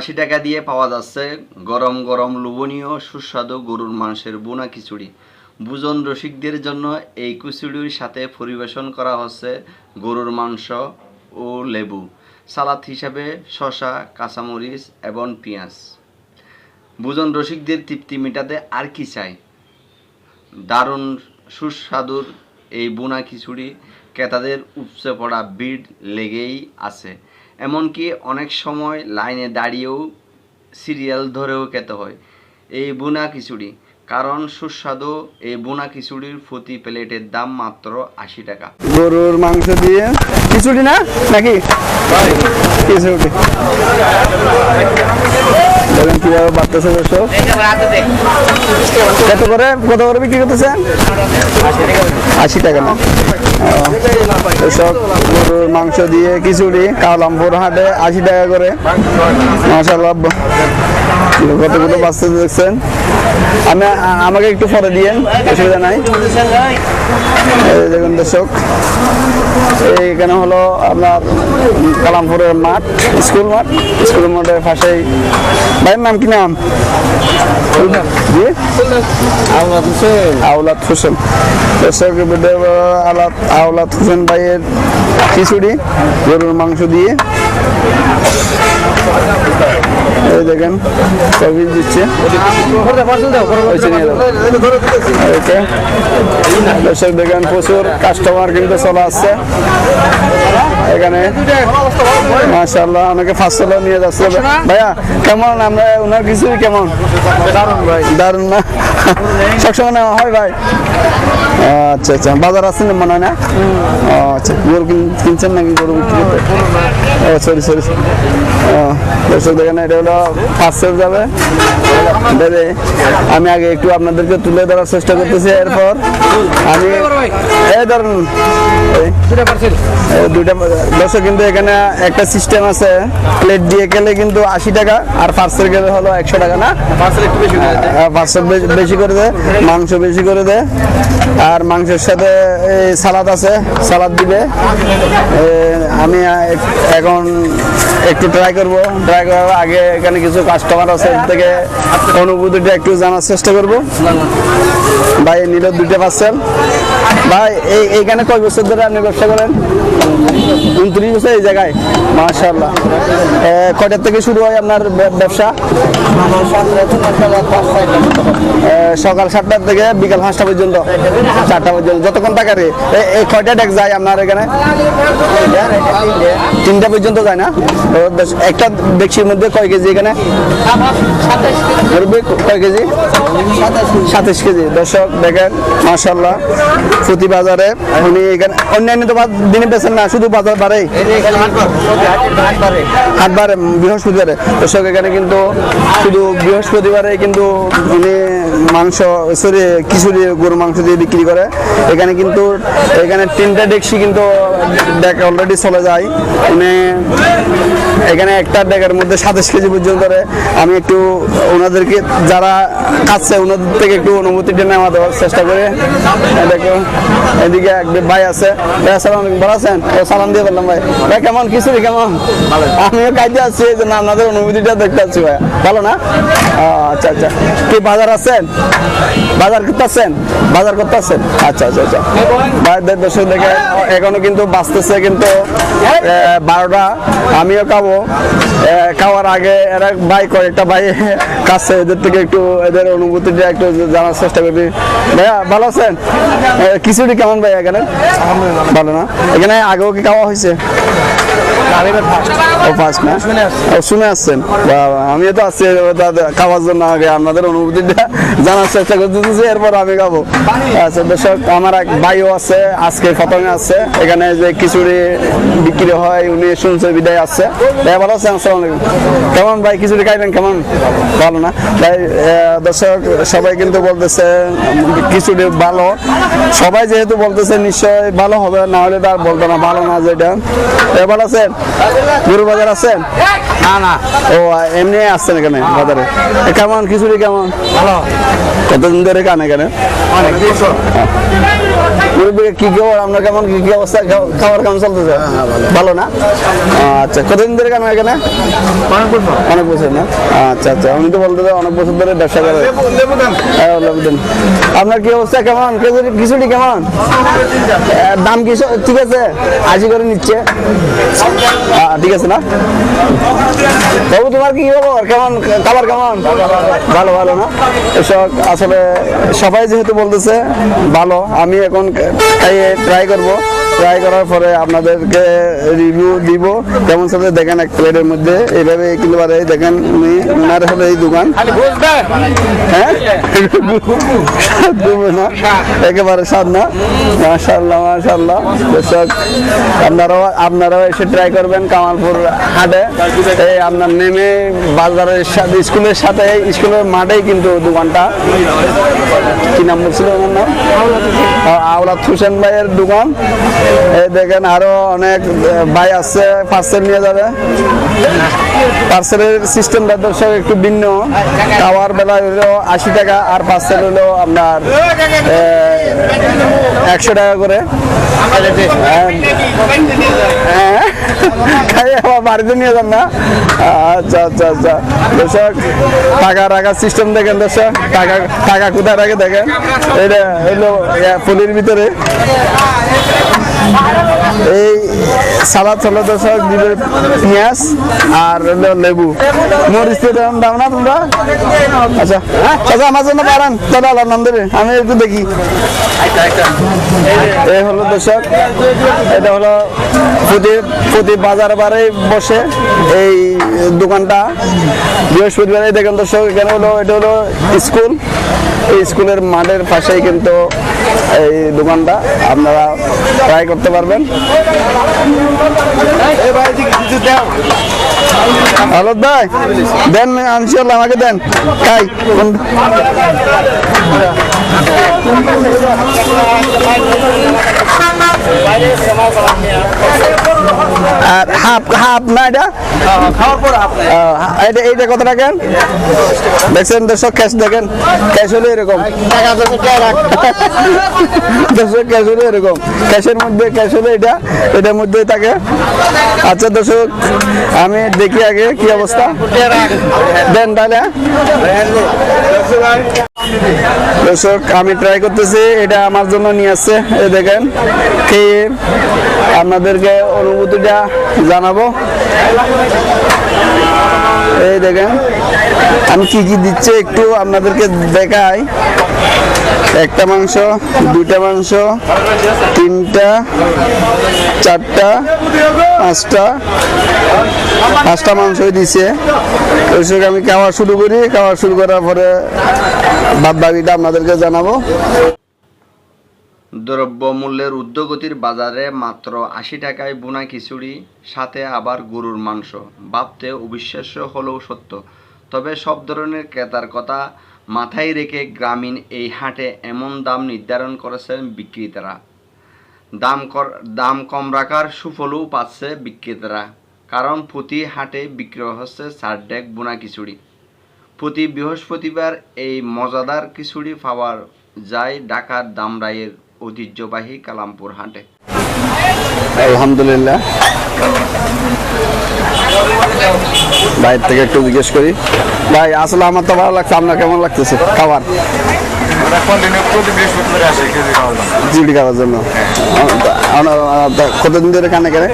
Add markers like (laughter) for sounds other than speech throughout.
আশি টাকা দিয়ে পাওয়া যাচ্ছে। গরম গরম লোভনীয় সুস্বাদু গরুর মাংসের বোনা খিচুড়ি। বুজন রসিকদের জন্য এই খিচুড়ির সাথে পরিবেশন করা হচ্ছে গরুর মাংস ও লেবু, সালাদ হিসাবে শশা কাঁচামরিচ এবং পেঁয়াজ। বুজন রসিকদের তৃপ্তি মেটাতে আর কি চাই? দারুণ, সুস্বাদুর এই বোনা খিচুড়ি ক্রেতাদের উপচে পড়া ভিড় লেগেই আছে। এমনকি অনেক সময় লাইনে দাঁড়িয়েও সিরিয়াল ধরেও খেতে হয়। এই বুনা খিচুড়ি। কারণ সুস্বাদু এই বোনা খিচুড়ির প্রতি প্লেটের দাম মাত্র আশি টাকা। গরুর মাংস দিয়ে খিচুড়ি না? নাকি? খিচুড়ি। দেখেন কীভাবে বাড়তেছে দর্শক। কত করে কত করে বিক্রি করতেছেন? আশি টাকা না। গরুর মাংস দিয়ে খিচুড়ি কালামপুর হাটে আশি টাকা করে। মাসাল্লাহ (laughs) কতগুলো বাঁচতে দেখছেন? আমি আমাকে একটু পরে দিয়েন অসুবিধা নাই। দেখুন দর্শক এইখানে হলো আপনার কালামপুরের মাঠ স্কুল মাঠ। স্কুল মাঠের পাশেই ভাইয়ের নাম কি নাম? জি? আওলাদ হোসেন। দর্শক আলাদ আওলাদ হোসেন ভাইয়ের খিচুড়ি গরুর মাংস দিয়ে। এই দেখেন সবই দিচ্ছে। দর্শক দেখেন প্রচুর কাস্টমার কিন্তু চলে আসছে। এখানে। মাশাল্লাহ অনেকে ফার্স্ট নিয়ে যাচ্ছে। ভাইয়া কেমন? আমরা ওনার কিছু কেমন? দারুণ ভাই। দারুণ না? সবসময় নেওয়া হয় ভাই? আচ্ছা আচ্ছা। বাজার আছেন না মনে হয় না? আচ্ছা। গরু কিনছেন নাকি গরু বিক্রি ও সরি সরি দর্শক দেখেন এটা হলো পার্সেল যাবে। আমি আগে একটু আপনাদেরকে তুলে ধরার চেষ্টা করতেছি এরপর আমি এই ধরুন। দুইটা দর্শক কিন্তু এখানে একটা সিস্টেম আছে। প্লেট দিয়ে গেলে কিন্তু আশি টাকা আর পার্সেল গেলে হলো একশো টাকা না? পার্সেল একটু বেশি পার্সেল বেশি করে দেয় মাংস বেশি করে দেয়। আর মাংসের সাথে এই সালাদ আছে সালাদ দিবে। আমি এখন একটু ট্রাই করব। ট্রাই করার আগে এখানে কিছু কাস্টমার আছে এর থেকে অনুভূতিটা একটু জানার চেষ্টা করব। ভাই নিল দুইটা পার্সেল ভাই, এই এইখানে কয় বছর ধরে আপনি ব্যবসা করেন? উনত্রিশ বছর এই জায়গায়? মাশাল্লাহ কয়টার থেকে শুরু হয় আপনার ব্যবসা? সকাল সাতটার থেকে বিকাল পাঁচটা পর্যন্ত, চারটা পর্যন্ত, যতক্ষণ থাকে রে এই কয়টা ডেক যায় আপনার এখানে? তিনটা পর্যন্ত যায় না? একটা ডেকসির মধ্যে কয় কেজি এখানে? কয় কেজি? সাতাশ কেজি। দর্শক, দেখেন মাশাল্লাহ প্রতি বাজারে উনি এখানে অন্যান্য তো দিনে বেছেন না শুধু বাজার বাড়ে। হাটবারে বৃহস্পতিবারে। দর্শক এখানে কিন্তু শুধু বৃহস্পতিবারে কিন্তু উনি মাংস সরি খিচুড়ি গরু মাংস দিয়ে বিক্রি করে। এখানে কিন্তু এখানে তিনটা ডেকসি কিন্তু ডেক অলরেডি চলে যায়। উনি এখানে একটা ডেকের মধ্যে সাতাশ কেজি পর্যন্ত আমি একটু ওনাদেরকে যারা খাচ্ছে ওনাদের থেকে একটু অনুমতিটা নেওয়া দেওয়ার চেষ্টা করে। দেখো। এদিকে এক ভাই আছে। ভাই আসসালাম ভালো আছেন? ও সালাম দিয়ে বললাম ভাই। ভাই কেমন? খিচুড়ি কেমন? আমিও কাজে আছি এই জন্য আপনাদের অনুভূতিটা দেখতে পাচ্ছি ভাই। ভালো না? আচ্ছা আচ্ছা। কি বাজার আছেন? বাজার করতে বাজার করতে আচ্ছা আচ্ছা আচ্ছা। ভাইদের দর্শক দেখে এখনও কিন্তু বাঁচতেছে কিন্তু বারোটা আমিও খাব। খাওয়ার আগে এরা ভাই কয়েকটা ভাই কাছে এদের থেকে একটু এদের অনুভূতিটা একটু জানার চেষ্টা করবি। ভাইয়া ভালো আছেন? খিচুড়ি কেমন ভাই এখানে? ভালো না? এখানে আগেও কি খাওয়া হয়েছে? ও ফার্স্ট না? ও শুনে আসছেন আমিও তো আসছি খাওয়ার জন্য আগে আপনাদের অনুভূতিটা জানার চেষ্টা করতেছি এরপর আমি খাব। আচ্ছা দর্শক আমার এক ভাইও আছে আজকে প্রথমে আছে এখানে যে খিচুড়ি বিক্রি হয় উনি শুনছে বিদায় আছে ভাই ভালো আছেন? আসসালামু আলাইকুম। কেমন ভাই খিচুড়ি খাইবেন কেমন? ভালো না? ভাই দর্শক সবাই কিন্তু বলতেছে খিচুড়ি ভালো। সবাই যেহেতু বলতেছে নিশ্চয় ভালো হবে না হলে তার বলতো না ভালো না যেটা। এ ভালো আছেন গরু আছেন? না না। ও এমনি আসছেন এখানে বাজারে। কেমন? খিচুড়ি কেমন? ভালো। কতদিন ধরে কান এখানে? মুরব্বি, কি খবর? আপনার কেমন? কি কি অবস্থা? খাবার কেমন চলতেছে? ভালো। না? আচ্ছা কতদিন ধরে কেন এখানে? অনেক বছর। না? আচ্ছা আচ্ছা। উনি তো বলতে অনেক বছর ধরে ব্যবসা করে। হ্যাঁ। আপনার কি অবস্থা? কেমন? খিচুড়ি- কেমন? দাম কি ঠিক আছে? আশি করে নিচ্ছে। ঠিক আছে না? বাবু, তোমার কি খবর? কেমন? খাবার কেমন? ভালো ভালো না? এসব আসলে সবাই যেহেতু বলতেছে, ভালো। আমি এখন ট্রাই করব। ট্রাই করার পরে আপনাদেরকে রিভিউ দিব। কেমন সাথে দেখেন এক প্লেটের মধ্যে। এইভাবে কিন্তু পারে দেখেন উনি ওনার হলো এই দোকান। হ্যাঁ? দেবো না। একেবারে স্বাদ না। মাশাল্লাহ মাশাল্লাহ দর্শক আপনারাও আপনারাও এসে ট্রাই করবেন কামালপুর হাটে। এই আপনার নেমে বাজারের সাথে স্কুলের সাথে স্কুলের মাঠেই কিন্তু দোকানটা। কি নাম বলছিল ওনার নাম? আওলাদ হোসেন ভাইয়ের দোকান। এই দেখেন আরও অনেক ভাই আছে পার্সেল নিয়ে যাবে। পার্সেলের সিস্টেমটা দর্শক একটু ভিন্ন। খাওয়ার বেলা হলো আশি টাকা আর পার্সেল হলো আপনার একশো টাকা করে। হ্যাঁ। বাড়িতে নিয়ে যান না। আচ্ছা আচ্ছা আচ্ছা। দর্শক, টাকা রাখার সিস্টেম দেখেন দর্শক। টাকা টাকা কোথায় রাখে দেখেন। এটা হলো ফুলির ভিতরে। এই সালাদ দর্শক দিবে পেঁয়াজ আর লেবু। মরিচ তো দাম দাম না তোমরা? আচ্ছা আচ্ছা আমার জন্য পারান তাহলে আল্লাহ নাম দেবে আমি একটু দেখি। এই হলো দর্শক, এটা হলো প্রতি প্রতি বাজার বারে বসে এই দোকানটা। বৃহস্পতিবারে, দেখেন দর্শক, এখানে হলো এটা হলো স্কুল। এই স্কুলের মাঠের পাশেই কিন্তু এই দোকানটা। আপনারা ট্রাই করতে পারবেন। হ্যালো ভাই দেন আনছি হলো আমাকে দেন। তাই আর হাফ হাফ না এটা এটা এইটা কত টাকা? দেখছেন দর্শক ক্যাশ দেখেন। ক্যাশ হলে এরকম। দর্শক ক্যাশ হলে এরকম। ক্যাশের মধ্যে ক্যাশ হলে এটা, এটার মধ্যে থাকে। আচ্ছা দর্শক, আমি দেখি আগে কি অবস্থা। দেন তাহলে হ্যাঁ? দর্শক, আমি ট্রাই করতেছি, এটা আমার জন্য নিয়ে আসছে। দেখেন, খেয়ে আপনাদেরকে অনুভূতিটা জানাব। এই দেখেন, আমি কি কি দিচ্ছে একটু আপনাদেরকে দেখাই। একটা মাংস, দুইটা মাংস, তিনটা, চারটা, পাঁচটা পাঁচটা মাংসই দিছে। দর্শক, আমি খাওয়া শুরু করি, খাওয়া শুরু করার পরে বাকিটা আপনাদেরকে জানাব। দ্রব্যমূল্যের ঊর্ধ্বগতির বাজারে মাত্র আশি টাকায় বোনা খিচুড়ি, সাথে আবার গরুর মাংস। ভাবতে অবিশ্বাস্য হলেও সত্য। তবে সব ধরনের ক্রেতার কথা মাথায় রেখে গ্রামীণ এই হাটে এমন দাম নির্ধারণ করেছেন বিক্রেতারা। দাম দাম কম রাখার সুফলও পাচ্ছে বিক্রেতারা। কারণ প্রতি হাটে বিক্রি হচ্ছে চার ডেক বোনা খিচুড়ি। প্রতি বৃহস্পতিবার এই মজাদার খিচুড়ি পাওয়ার যায় ঢাকার দামরাইয়ের ঐতিহ্যবাহী কালামপুর হাটে। আলহামদুলিল্লাহ। বাইরে থেকে একটু জিজ্ঞেস করি। ভাই, আসলে আমার তো ভালো লাগছে, আপনার কেমন লাগতেছে? খাবার? জিডি খাওয়ার জন্য। আমরা, আহ, কতদিন ধরে কানে কেনে?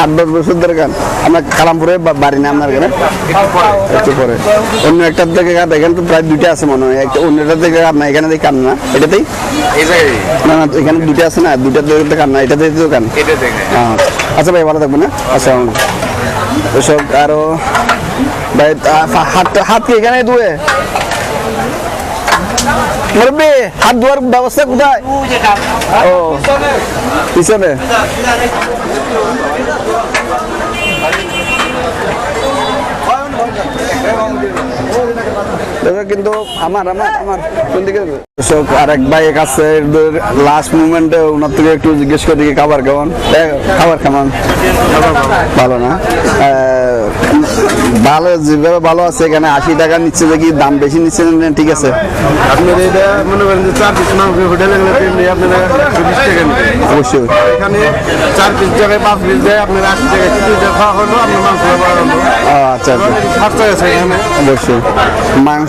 আট দশ বছর। ধরে কান। আপনার কালামপুরে বাড়ি না আপনার কেনে? একটু পরে। অন্য একটার থেকে কান এখানে তো প্রায় দুইটা আছে মনে হয়। একটা অন্যটার থেকে কান না এখানে দেখি কান না। এটাতেই? না না এখানে দুইটা আছে না। দুইটা থেকে কান না এটাতে তো কান। হ্যাঁ। আচ্ছা ভাই ভালো থাকবেন না আচ্ছা আরও ভাই হাত হাত কি এখানে ধুয়ে মুরব্বী হাত ধোয়ার ব্যবস্থা কোথায়? ও পিছনে। কিন্তু আমার আমার আমার কোন দিকে দর্শক আরেক ভাই কাছে লাস্ট মুভমেন্টে ওনার থেকে একটু জিজ্ঞেস করি কি খাবার কেমন? খাবার কেমন? ভালো না। ভালো যেভাবে ভালো আছে এখানে আশি টাকা নিচ্ছে দেখি দাম বেশি নিচ্ছে না ঠিক আছে? আপনার এটা মনে করেন যে চার পিস মাংস হোটেলে গেলে আপনারা একশো বিশ টাকা অবশ্যই। এখানে চার পিস জায়গায় পাঁচ পিস যায় আপনার আশি টাকা কিছু খাওয়া হলো আপনার মাংস আচ্ছা আচ্ছা। আছে এখানে। অবশ্যই।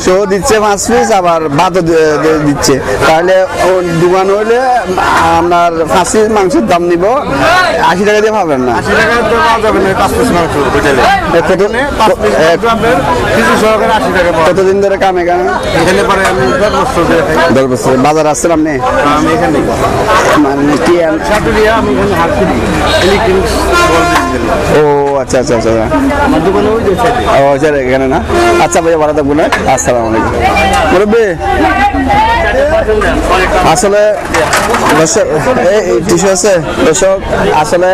মাংসও দিচ্ছে পাঁচ পিস আবার ভাতও দিচ্ছে। তাহলে ও দোকান হইলে আপনার পাঁচ পিস মাংসের দাম নিব। আশি টাকা দিয়ে পাবেন না। আশি টাকা পাঁচ পিস মাংস কতদিন ধরে কামে কামে এখানে পরে আমি দশ বছর দশ বছর বাজার আসছেন আপনি? আমি এখানে। মানে কি আমি এখানে ও আচ্ছা আচ্ছা আচ্ছা আমার দোকানে ওই যে ও আচ্ছা এখানে না? আচ্ছা ভাইয়া ভালো থাকব না আসসালামু আলাইকুম। মুরব্বী আসলে টিসু আছে? দর্শক আসলে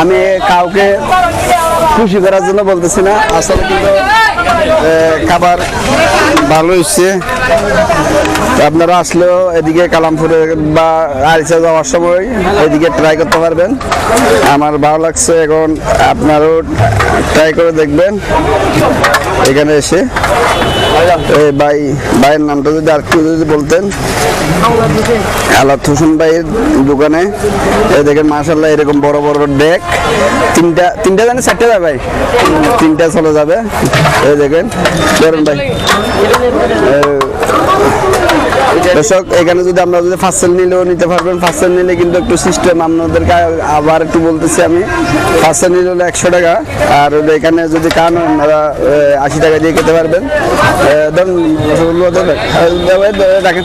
আমি কাউকে খুশি করার জন্য বলতেছি না। আসলে কিন্তু খাবার ভালো হচ্ছে আপনারা আসলেও এদিকে কালামপুরে বা আরিচা যাওয়ার সময় এদিকে ট্রাই করতে পারবেন। আমার ভালো লাগছে এখন আপনারও ট্রাই করে দেখবেন। এখানে এসে। ভাই, ভাইয়ের নামটা যদি আর একটু যদি বলতেন। আলাদ হোসেন ভাইয়ের দোকানে। দেখেন মাসাল্লাহ এরকম বড় বড় ডেক তিনটা তিনটা জানি, চারটে যাবে ভাই? তিনটা চলে যাবে। এই দেখেন ভাই। দর্শক, এখানে যদি আমরা যদি ফার্সেল নিলেও নিতে পারবেন। ফার্সেল নিলে কিন্তু একটু সিস্টেম আপনাদেরকে আবার একটু বলতেছি আমি। ফার্সেল নিলে হলো একশো টাকা, আর এখানে যদি খান আপনারা আশি টাকা দিয়ে খেতে পারবেন। রাখেন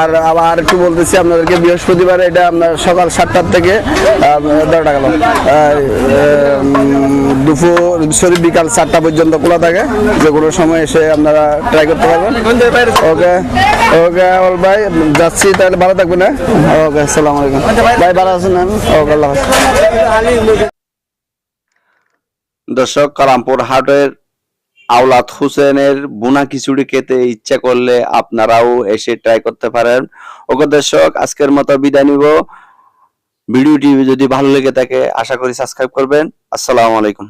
আর আবার একটু বলতেছি আপনাদেরকে, বৃহস্পতিবার এটা আপনার সকাল সাতটার থেকে দশ টাকা দুপুর, সরি, বিকাল চারটা পর্যন্ত খোলা থাকে। যে কোনো সময় এসে আপনারা ট্রাই করতে পারবেন। ওকে ওকে অল ভাই যাচ্ছি তাহলে ভালো থাকবেন হ্যাঁ? ওকে আসসালামু আলাইকুম। ভাই। ভালো আছেন ওকে আল্লাহ দর্শক কালামপুর হাটের আওলাদ হোসেনের বুনা খিচুড়ি খেতে ইচ্ছা করলে আপনারাও এসে ট্রাই করতে পারেন। ওকে দর্শক আজকের মতো বিদায় নিব। ভিডিওটি যদি ভালো লেগে থাকে আশা করি সাবস্ক্রাইব করবেন। আসসালামু আলাইকুম।